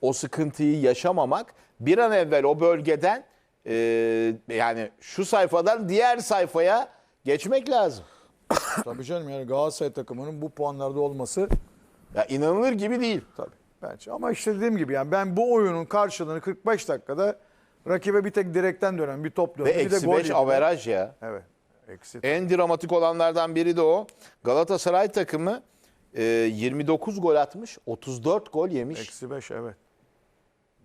o sıkıntıyı yaşamamak bir an evvel o bölgeden e, yani şu sayfadan diğer sayfaya geçmek lazım. Tabii canım yani Galatasaray takımının bu puanlarda olması Ya inanılır gibi değil. tabii bence. Ama işte dediğim gibi yani ben bu oyunun karşılığını 45 dakikada rakibe bir tek direkten dönen bir top döndü. Ve bir de eksi gol 5 yediler. averaj ya. Evet. Eksi. En dramatik olanlardan biri de o. Galatasaray takımı e, 29 gol atmış, 34 gol yemiş. Eksi 5 evet.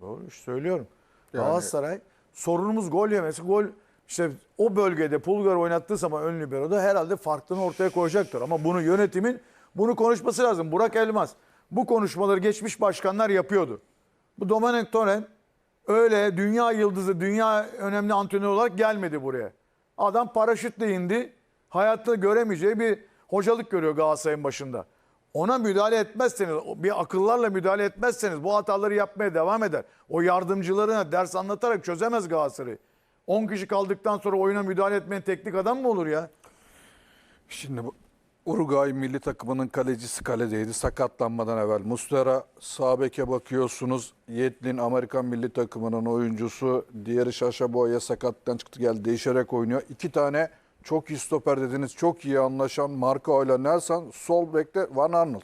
Doğru söylüyorum. Galatasaray sorunumuz gol yemesi. Gol işte o bölgede Pulgar oynattığı zaman ön libero'da herhalde farklılığını ortaya koyacaktır. Ama bunu yönetimin bunu konuşması lazım. Burak Elmaz bu konuşmaları geçmiş başkanlar yapıyordu. Bu Domenic Torrent öyle dünya yıldızı, dünya önemli antrenör olarak gelmedi buraya. Adam paraşütle indi. Hayatta göremeyeceği bir hocalık görüyor Galatasaray'ın başında. Ona müdahale etmezseniz, bir akıllarla müdahale etmezseniz bu hataları yapmaya devam eder. O yardımcılarına ders anlatarak çözemez Galatasaray'ı. 10 kişi kaldıktan sonra oyuna müdahale etmeyen teknik adam mı olur ya? Şimdi bu Uruguay milli takımının kalecisi kaledeydi sakatlanmadan evvel. Mustera sağ bakıyorsunuz. Yetlin Amerikan milli takımının oyuncusu. Diğeri Şaşa Boya sakatlıktan çıktı geldi değişerek oynuyor. İki tane çok iyi stoper dediniz. Çok iyi anlaşan Marco ile Nelson. Sol bekte Van Arnold.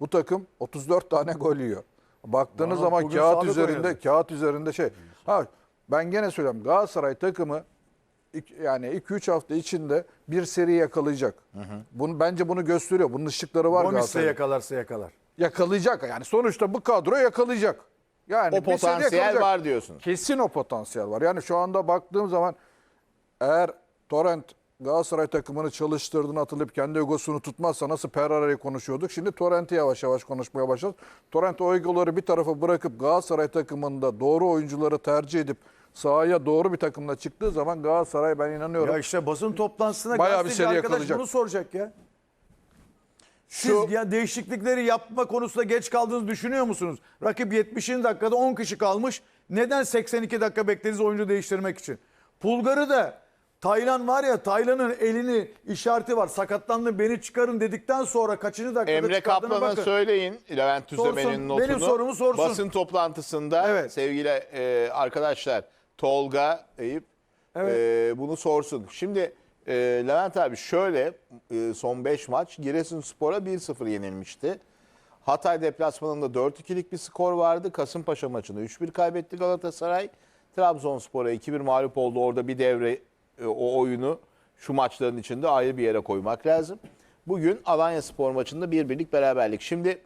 Bu takım 34 tane gol yiyor. Baktığınız Van zaman kağıt üzerinde oynadı. kağıt üzerinde şey. Ha ben gene söylüyorum Galatasaray takımı yani 2-3 hafta içinde bir seri yakalayacak. Bunu bence bunu gösteriyor. Bunun ışıkları var Galatasaray'ın. yakalarsa yakalar. Yakalayacak. Yani sonuçta bu kadro yakalayacak. Yani O potansiyel var diyorsun. Kesin o potansiyel var. Yani şu anda baktığım zaman eğer Torrent Galatasaray takımını çalıştırdığını hatırlayıp kendi egosunu tutmazsa nasıl Pereira'yı konuşuyorduk. Şimdi Torrent'i yavaş yavaş konuşmaya başladı. Torrent o egoları bir tarafa bırakıp Galatasaray takımında doğru oyuncuları tercih edip sahaya doğru bir takımla çıktığı zaman Galatasaray ben inanıyorum. Ya işte basın toplantısında Bayağı bir seri arkadaş yakalayacak. bunu soracak ya. Siz Şu- ya değişiklikleri yapma konusunda geç kaldığınızı düşünüyor musunuz? Rakip 70. dakikada 10 kişi kalmış. Neden 82 dakika beklediniz oyuncu değiştirmek için? Pulgar'ı da Taylan var ya Taylan'ın elini işareti var. Sakatlandı beni çıkarın dedikten sonra kaçıncı dakikada Emre çıkardığına Kaplan'a bakın. söyleyin Levent Sorsun, Tüzemen'in benim notunu. sorumu sorsun. Basın toplantısında Evet. sevgili e, arkadaşlar Tolga Eyüp Evet. e, bunu sorsun. Şimdi e, Levent abi şöyle e, son 5 maç Giresunspor'a 1-0 yenilmişti. Hatay deplasmanında 4-2'lik bir skor vardı. Kasımpaşa maçında 3-1 kaybetti Galatasaray. Trabzonspor'a 2-1 mağlup oldu. Orada bir devre o oyunu şu maçların içinde ayrı bir yere koymak lazım. Bugün Alanya Spor maçında bir birlik beraberlik. Şimdi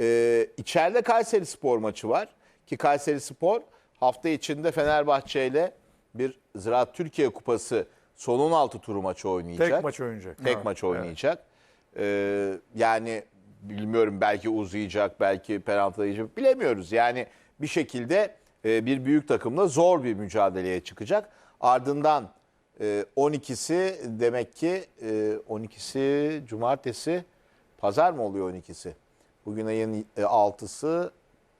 e, içeride Kayseri Spor maçı var. Ki Kayseri Spor hafta içinde Fenerbahçe ile bir Ziraat Türkiye Kupası son 16 turu maçı oynayacak. Tek maç oynayacak. Tek Evet, maç oynayacak. Ee, yani bilmiyorum belki uzayacak, belki penaltı yiyecek bilemiyoruz. Yani bir şekilde e, bir büyük takımla zor bir mücadeleye çıkacak. Ardından e, 12'si demek ki e, 12'si cumartesi pazar mı oluyor 12'si? Bugün ayın e, 6'sı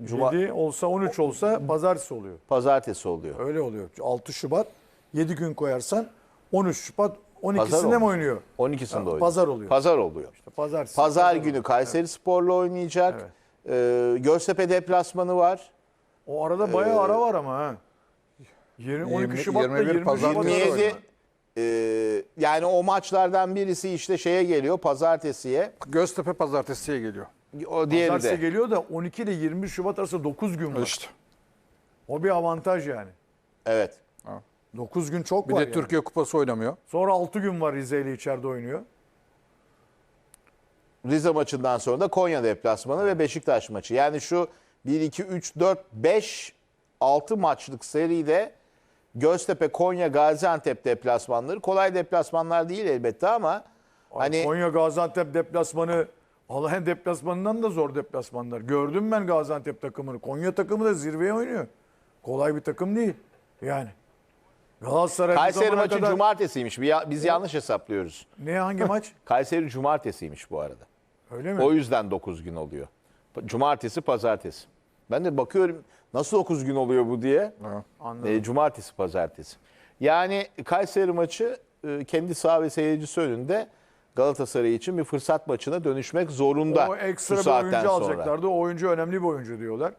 cuma 7 olsa 13 olsa pazartesi oluyor. pazartesi oluyor. Öyle oluyor. 6 Şubat 7 gün koyarsan 13 Şubat Pazar 12'sinde mi oynuyor? 12'sinde oynuyor. Pazar oluyor. Pazar oluyor. Pazartesi. Pazar oluyor. günü Kayseri Spor'la oynayacak. Ee, Göztepe deplasmanı var. O arada bayağı Ee, ara var ama ha. 20, 12 20 Şubat'ta 21 20 pazar Şubat günü arası 27 var. e, yani o maçlardan birisi işte şeye geliyor pazartesiye. Göztepe pazartesiye geliyor. O diğeri Pazartesi de. geliyor da 12 ile 20 Şubat arası 9 gün var. İşte. O bir avantaj yani. Evet. 9 gün çok Bir var de yani. Türkiye Kupası oynamıyor. Sonra 6 gün var Rize ile içeride oynuyor. Rize maçından sonra da Konya deplasmanı ve Beşiktaş maçı. Yani şu 1 2 3 4 5 6 maçlık seride Göztepe, Konya, Gaziantep deplasmanları kolay deplasmanlar değil elbette ama hani Konya Gaziantep deplasmanı Alanya deplasmanından da zor deplasmanlar. Gördüm ben Gaziantep takımını. Konya takımı da zirveye oynuyor. Kolay bir takım değil. Yani. Galatasaray Kayseri maçı kadar- cumartesiymiş. Biz yanlış hesaplıyoruz. Ne hangi maç? Kayseri cumartesiymiş bu arada. Öyle mi? O yüzden 9 gün oluyor. Cumartesi, pazartesi. Ben de bakıyorum nasıl 9 gün oluyor bu diye. Anladım. E, cumartesi, pazartesi. Yani Kayseri maçı e, kendi saha ve seyircisi önünde Galatasaray için bir fırsat maçına dönüşmek zorunda o ekstra bir oyuncu sonra. alacaklardı. O oyuncu önemli bir oyuncu diyorlar.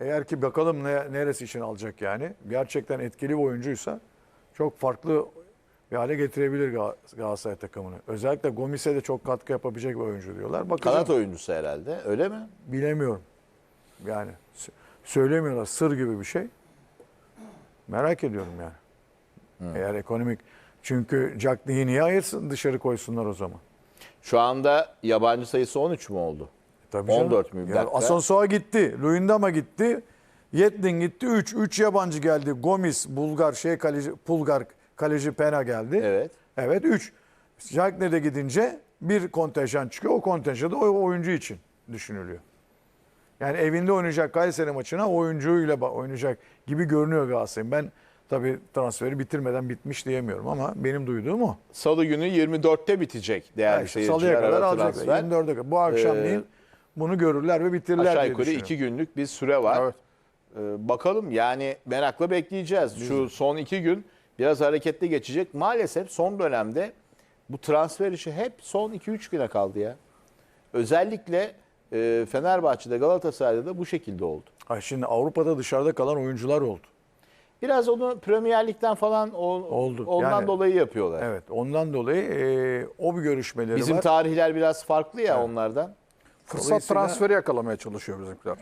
Eğer ki bakalım ne, neresi için alacak yani. Gerçekten etkili bir oyuncuysa çok farklı bir hale getirebilir Gal- Galatasaray takımını. Özellikle Gomis'e de çok katkı yapabilecek bir oyuncu diyorlar. Bakacağım. Kanat oyuncusu herhalde. Öyle mi? Bilemiyorum. Yani söylemiyorlar sır gibi bir şey. Merak ediyorum yani. Eğer ekonomik çünkü Jack Lee'yi niye ayırsın dışarı koysunlar o zaman? Şu anda yabancı sayısı 13 mü oldu? Tabii 14 mü? Yani. Asonsoa gitti. Luyendama gitti. Yetlin gitti. 3 3 yabancı geldi. Gomis, Bulgar, şey kaleci, Pulgar kaleci Pena geldi. Evet. Evet 3. Jackne de gidince bir kontenjan çıkıyor. O kontenjan da o oyuncu için düşünülüyor. Yani evinde oynayacak Kayseri maçına oyuncuyla oynayacak gibi görünüyor Galatasaray'ın. Ben tabii transferi bitirmeden bitmiş diyemiyorum ama benim duyduğum o. Salı günü 24'te bitecek değerli Yani işte seyirciler. Salıya kadar alacaklar. transfer. 24'e kadar. Bu akşam Ee, değil. Bunu görürler ve bitirirler Aşağı yukarı. 2 günlük bir süre var. Evet. Ee, bakalım yani merakla bekleyeceğiz. Şu son iki gün biraz hareketli geçecek. Maalesef son dönemde bu transfer işi hep son 2-3 güne kaldı ya. Özellikle e, Fenerbahçe'de Galatasaray'da da bu şekilde oldu. Ay şimdi Avrupa'da dışarıda kalan oyuncular oldu. Biraz onu Premier Lig'den falan o- Oldu. ondan Yani- dolayı yapıyorlar. Evet ondan dolayı e, o bir görüşmeleri Bizim var. tarihler biraz farklı ya onlardan. Fırsat transferi yakalamaya çalışıyor bizimkiler.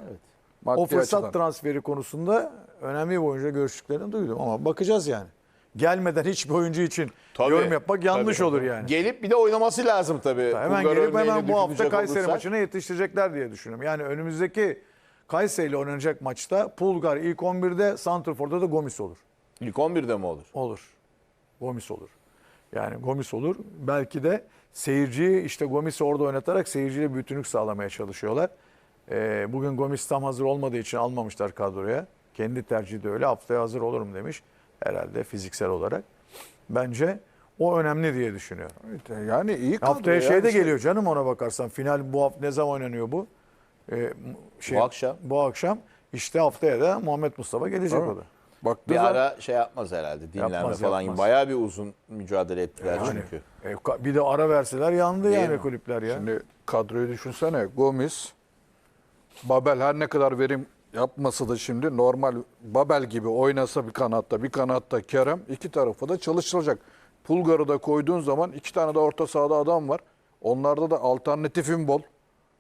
Maddi o fırsat açıdan. transferi konusunda önemli bir oyuncu görüştüklerini duydum ama bakacağız yani. Gelmeden hiçbir oyuncu için Tabii, yorum yapmak yanlış tabii. olur yani. Gelip bir de oynaması lazım tabii. Hemen Bulgar gelip hemen bu hafta Kayseri olursak. maçına yetiştirecekler diye düşünüyorum. Yani önümüzdeki Kayseri ile oynanacak maçta Pulgar ilk 11'de, Santrfor'da da Gomis olur. İlk 11'de mi olur? Olur. Gomis olur. Yani Gomis olur. Belki de seyirciyi işte Gomis'i orada oynatarak seyirciyle bütünlük sağlamaya çalışıyorlar. Ee, bugün Gomis tam hazır olmadığı için almamışlar kadroya. Kendi tercihi de öyle. Haftaya hazır olurum demiş. Herhalde fiziksel olarak. Bence o önemli diye düşünüyorum. Evet, Yani iyi kadro Haftaya ya. şey de şey- geliyor canım ona bakarsan. Final bu hafta ne zaman oynanıyor bu? Ee, şey, Bu akşam. Bu akşam. İşte haftaya da Muhammed Mustafa gelecek Tamam. o da. Baktığı Bir zaman- ara şey yapmaz herhalde. Dinlenme Yapmaz, falan yapmaz. gibi. Bayağı bir uzun mücadele ettiler Yani, çünkü. e, bir de ara verseler yandı Değil yani mi? kulüpler ya. Şimdi kadroyu düşünsene. Gomis, Babel her ne kadar verim yapmasa da şimdi normal Babel gibi oynasa bir kanatta bir kanatta Kerem iki tarafı da çalışılacak. Pulgar'ı da koyduğun zaman iki tane de orta sahada adam var. Onlarda da alternatifin bol.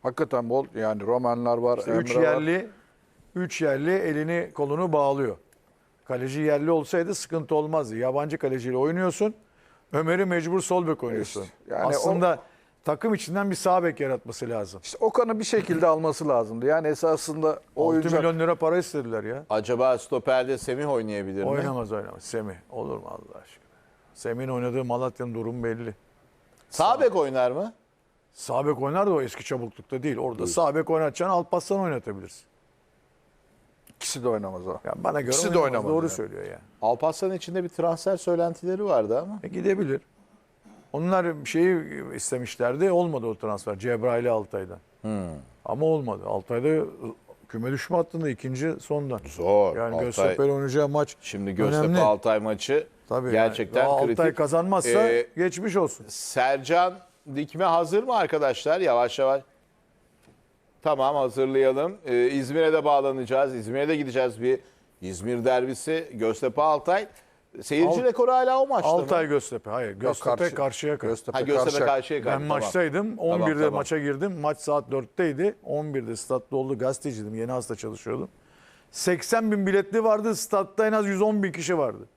Hakikaten bol. Yani Romanlar var, İşte Emre üç var. yerli, üç yerli elini kolunu bağlıyor. Kaleci yerli olsaydı sıkıntı olmazdı. Yabancı kaleciyle oynuyorsun. Ömer'i mecbur sol bek oynuyorsun. İşte, yani Aslında takım içinden bir sağ bek yaratması lazım. İşte Okan'ı bir şekilde alması lazımdı. Yani esasında 6 oyuncu milyon lira para istediler ya. Acaba stoperde Semih oynayabilir mi? Oynamaz oynamaz. Semih. Olur mu Allah aşkına? Semih'in oynadığı Malatya'nın durumu belli. Sağ bek oynar mı? Sağ bek oynar da o eski çabuklukta değil. Orada sağ bek oynatacaksın Alparslan oynatabilirsin. ikisi de oynamaz ha. Yani bana göre İkisi de oynamaz. Doğru yani. söylüyor yani. Alparslan içinde bir transfer söylentileri vardı ama. E gidebilir. Onlar şeyi istemişlerdi. Olmadı o transfer. Cebrail'i Altay'dan. Hmm. Ama olmadı. Altay'da küme düşme hattında ikinci sondan. Zor. Yani Altay- Göztepe'yle oynayacağı maç Şimdi Göztepe. Altay maçı Tabii gerçekten yani. Kritik. Altay kazanmazsa Ee, geçmiş olsun. Sercan Dikme hazır mı arkadaşlar? Yavaş yavaş. Tamam hazırlayalım. Ee, İzmir'e de bağlanacağız. İzmir'e de gideceğiz bir İzmir derbisi. Göztepe Altay. Seyirci Al- rekoru hala o maçta Altay mı? Göztepe. Hayır. Göztepe karşı- karşıya karşı. Göztepe, Ha Göztepe karşıya Ben karşı. maçtaydım. 11'de tamam. maça girdim. Maç saat 4'teydi. 11'de statta oldu. Gazeteciydim. Yeni hasta çalışıyordum. 80 bin biletli vardı. Statta en az 110 bin kişi vardı.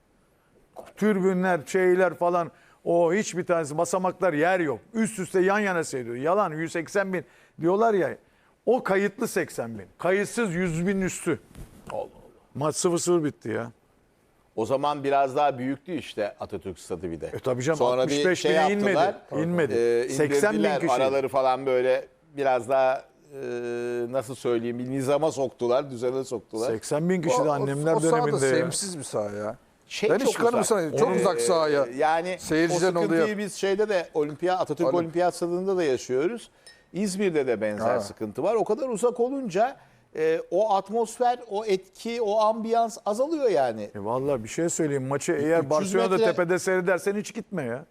Türbünler, şeyler falan. O hiçbir tanesi basamaklar yer yok. Üst üste yan yana seyrediyor. Yalan 180 bin diyorlar ya. O kayıtlı 80 bin. Kayıtsız 100 bin üstü. Allah Allah. Maç 0-0 bitti ya. O zaman biraz daha büyüktü işte Atatürk Stadı bir de. E tabii canım, Sonra 65 bir şey bine inmedi. İnmedi. Ee, 80 bin kişi. Araları falan böyle biraz daha e, nasıl söyleyeyim bir nizama soktular, düzene soktular. 80 bin kişi de annemler o, o sahada döneminde ya. sevimsiz bir saha ya. Şey ben çok hiç çıkarım uzak. sana. Çok uzak sahaya. Yani Seyirciden o sıkıntıyı oluyor. biz şeyde de olimpiyat Atatürk Olim- Olimpiyat Stadı'nda da yaşıyoruz. İzmir'de de benzer Ha. sıkıntı var. O kadar uzak olunca e, o atmosfer, o etki, o ambiyans azalıyor yani. E vallahi bir şey söyleyeyim. Maçı eğer 300 Barcelona'da metre- tepede seyredersen hiç gitme ya.